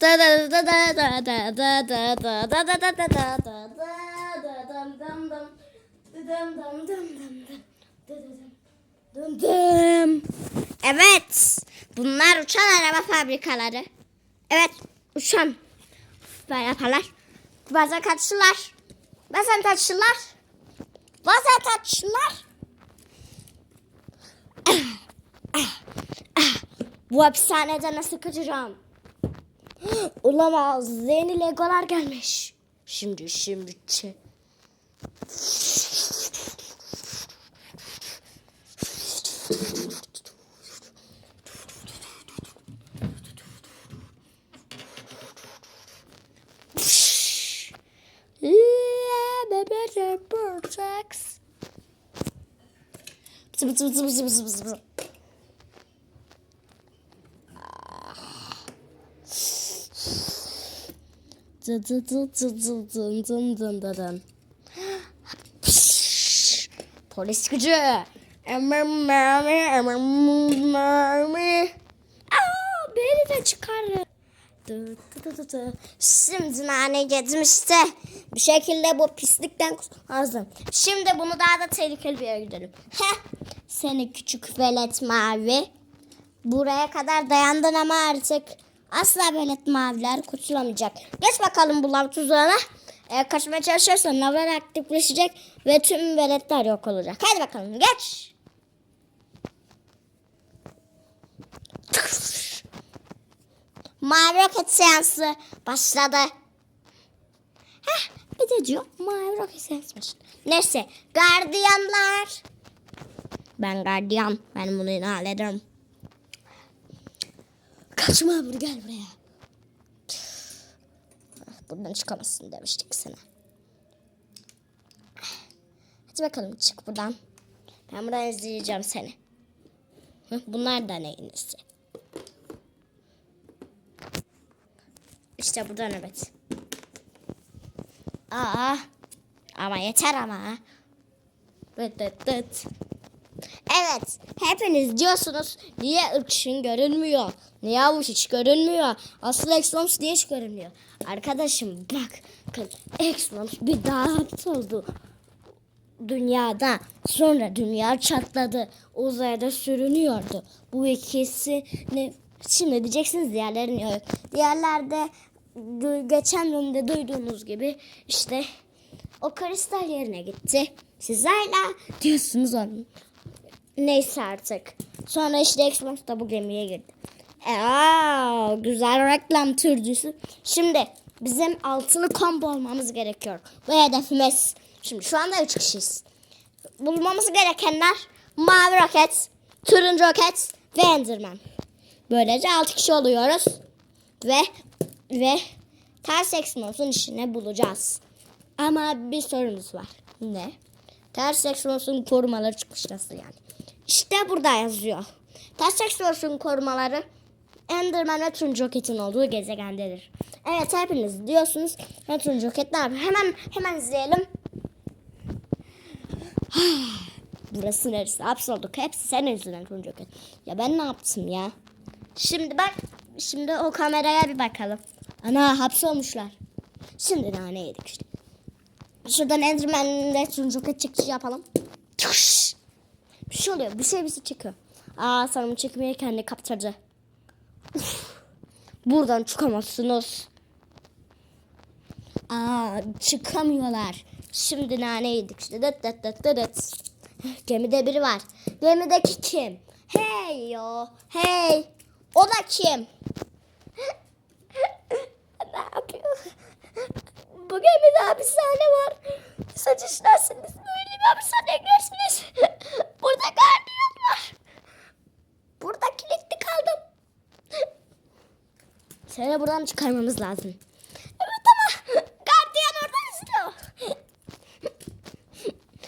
da da da da da da da da da da da da da da da da dam dam dam. Dam dam dam dam. Dım. Evet. Bunlar uçan araba fabrikaları. Evet. Uçan. Yaparlar. Bazen kaçırlar. Bazen kaçırlar. Bazen kaçırlar. Bu hapishanede nasıl kaçacağım? Olamaz. Yeni legolar gelmiş. Şimdi şimdi. Bıtı bıtı bıtı bıtı bıtı bıtı. Zı zı zı zı zı zın zın zın zın. Polis gücü. Aa, beni de çıkarır. Şimdi nane gitmişti. Bir şekilde bu pislikten kurtulmazdım. Şimdi bunu daha da tehlikeli bir yere gidelim. Heh, seni küçük velet mavi. Buraya kadar dayandın ama artık asla velet maviler kurtulamayacak. Geç bakalım bu lav tuzağına. Eğer kaçmaya çalışırsan lavlar aktifleşecek ve tüm veletler yok olacak. Hadi bakalım geç. Mavi roket seansı başladı. Heh, bir de diyor mavi roket seansı başladı. Neyse gardiyanlar. Ben gardiyan. Ben bunu hallederim. Kaçma buraya gel buraya. Ah, Buradan çıkamazsın demiştik sana. Hadi bakalım çık buradan. Ben buradan izleyeceğim seni. Bunlar da nesi? İşte buradan evet. Aa, ama yeter ama. Dıt dıt dıt. Evet, hepiniz diyorsunuz niye ırkçın görünmüyor? Niye avuç hiç görünmüyor? Asıl Exlons niye hiç görünmüyor? Arkadaşım bak, Exlons bir daha hapsoldu dünyada. Sonra dünya çatladı. Uzayda sürünüyordu. Bu ikisi ne? Şimdi diyeceksiniz diğerleri niye yok? Diğerlerde geçen bölümde duyduğunuz gibi işte o kristal yerine gitti. Siz hala diyorsunuz onun. Neyse artık. Sonra işte Xbox da bu gemiye girdi. E, aa, güzel reklam türcüsü. Şimdi bizim altılı combo olmamız gerekiyor. Bu hedefimiz. Şimdi şu anda üç kişiyiz. Bulmamız gerekenler mavi roket, turuncu roket ve enderman. Böylece altı kişi oluyoruz. Ve ve ters Exmos'un işini bulacağız. Ama bir sorunumuz var. Ne? Ters Exmos'un korumaları çıkmış nasıl yani? İşte burada yazıyor. Ters Exmos'un korumaları Enderman ve Turuncu Roket'in olduğu gezegendedir. Evet hepiniz diyorsunuz. Ve Turuncu Roket ne yapıyor? Hemen, hemen izleyelim. Burası neresi? Hapsolduk. Hepsi senin yüzünden Turuncu Roket. Ya ben ne yaptım ya? Şimdi bak. Şimdi o kameraya bir bakalım. Ana hapsolmuşlar. Şimdi nane yedik işte. Şuradan Enderman'le Turuncu Roket çıkışı yapalım. Tuş! Bir şey oluyor. Bir şey bir şey çıkıyor. Aa sanırım çekmeye kendi kaptırdı. Uf. Buradan çıkamazsınız. Aa çıkamıyorlar. Şimdi nane yedik işte. Dıt dıt dıt dıt dıt. Gemide biri var. Gemideki kim? Hey yo. Hey. O da kim? ne yapıyor? Bu gemide hapishane var. Saç işlersiniz. Böyle bir hapishaneye girersiniz. Burada gardiyan var. Burada kilitli kaldım. Seni buradan çıkarmamız lazım. Evet ama gardiyan oradan istiyor.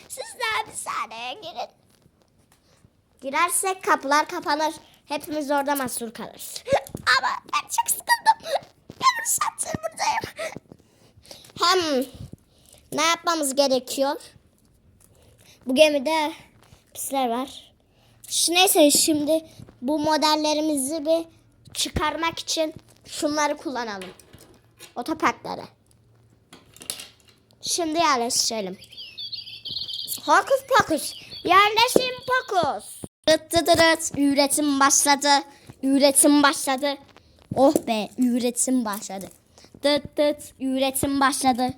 Siz de hapishaneye girin. Girersek kapılar kapanır. Hepimiz orada mahsur kalırız. Ama ben çok sıkıldım. Yarım saattir buradayım. Hem ne yapmamız gerekiyor? Bu gemide pisler var. Neyse şimdi bu modellerimizi bir çıkarmak için Şunları kullanalım. Otoparkları. Şimdi yerleştirelim. Hokus pokus. Yerleşim pokus. Dıt. Üretim başladı. Üretim başladı. Oh be üretim başladı. Dıt dıt. Üretim başladı.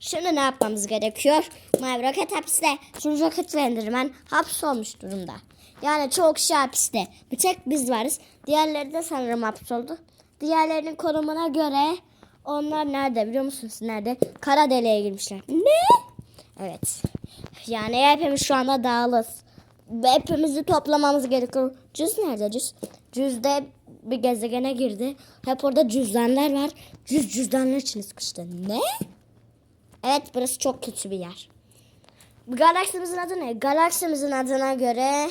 Şimdi ne yapmamız gerekiyor? Mavi roket hapiste. Çünkü roket ve endirmen hapsolmuş durumda. Yani çok kişi hapiste. Bir tek biz varız. Diğerleri de sanırım hapsoldu. Diğerlerinin konumuna göre onlar nerede biliyor musunuz? Nerede? Kara deliğe girmişler. Ne? Evet. Yani hepimiz şu anda dağılız. Ve hepimizi toplamamız gerekiyor. Cüz nerede cüz? Cüz de bir gezegene girdi. Hep orada cüzdanlar var. Cüz cüzdanlar içine sıkıştı. Ne? Evet burası çok kötü bir yer. Galaksimizin adı ne? Galaksimizin adına göre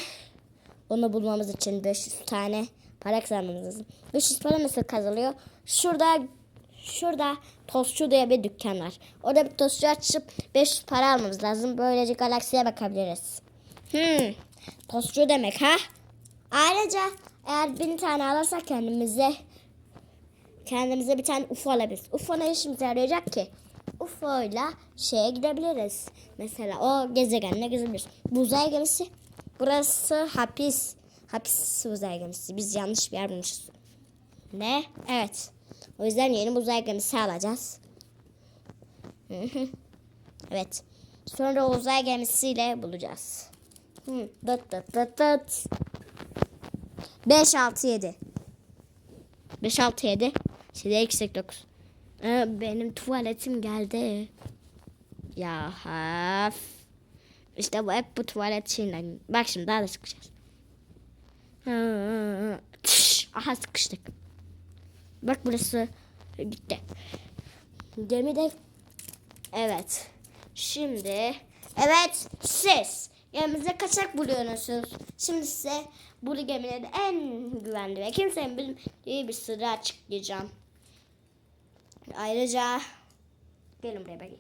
onu bulmamız için 500 tane para kazanmamız lazım. 500 para nasıl kazanılıyor? Şurada şurada tostçu diye bir dükkan var. Orada bir tostçu açıp 500 para almamız lazım. Böylece galaksiye bakabiliriz. Hmm, tostçu demek ha? Ayrıca eğer bin tane alırsak kendimize kendimize bir tane UFO alabiliriz. UFO ne işimize yarayacak ki? UFO ile şeye gidebiliriz. Mesela o gezegenine gidebiliriz. Bu uzay gemisi. Burası hapis. Hapis uzay gemisi. Biz yanlış bir yer bulmuşuz. Ne? Evet. O yüzden yeni uzay gemisi alacağız. Evet. Sonra uzay gemisiyle bulacağız. Dıt dıt dıt dıt. 5 6 7. 5 6 7. Şimdi yüksek 9. Ee, benim tuvaletim geldi. Ya haf. İşte bu hep bu tuvalet şeyinden. Bak şimdi daha da sıkışacağız. Aha sıkıştık. Bak burası gitti. Gemi de evet. Şimdi evet siz gemimize kaçak buluyorsunuz. Şimdi size bu gemide en güvenli ve kimsenin bilmediği bir sırrı açıklayacağım. Ayrıca gelin buraya bakayım.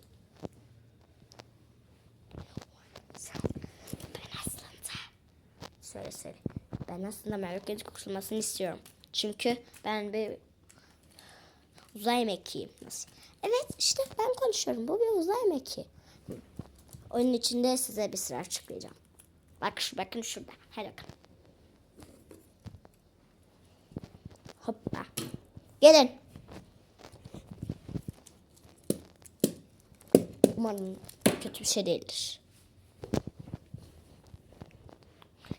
Ben aslında söyle söyle. Ben aslında Merkez kurtulmasını istiyorum. Çünkü ben bir uzay mekiğiyim. Nasıl? Evet işte ben konuşuyorum. Bu bir uzay mekiği. Hı. Onun içinde size bir sıra açıklayacağım. Bak şu bakın şurada. Hadi bakalım. Hoppa. Gelin. Umarım kötü bir şey değildir.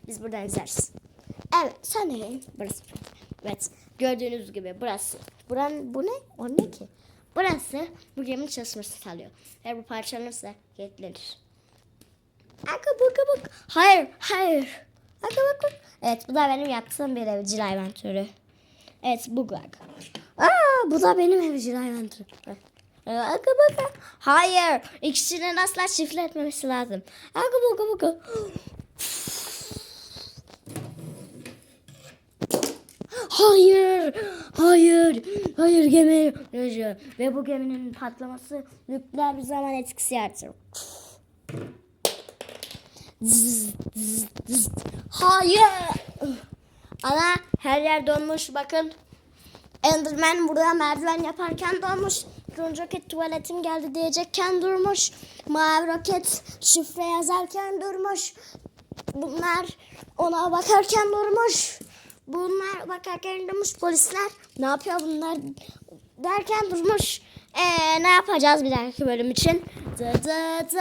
Biz buradan izleriz. Evet de burası. Evet gördüğünüz gibi burası. Buran bu ne? O ne ki? Burası bu geminin çalışması sağlıyor. Eğer bu parçalanırsa kilitlenir. Akabuk Hayır hayır. Akabuk Evet bu da benim yaptığım bir evcil hayvan türü. Evet bu gag. Aa bu da benim evcil hayvan türü. Aga baka. Hayır. İkisinin asla çiftletmemesi lazım. Aga baka baka. Hayır. Hayır. Hayır gemi. Ve bu geminin patlaması nükleer bir zaman etkisi yaratır. Hayır. Ana her yer donmuş bakın. Enderman burada merdiven yaparken donmuş. Turuncu roket tuvaletim geldi diyecekken durmuş. Mavi roket şifre yazarken durmuş. Bunlar ona bakarken durmuş. Bunlar bakarken durmuş polisler. Ne yapıyor bunlar derken durmuş. Ee, ne yapacağız bir dahaki bölüm için? Dı dı dı.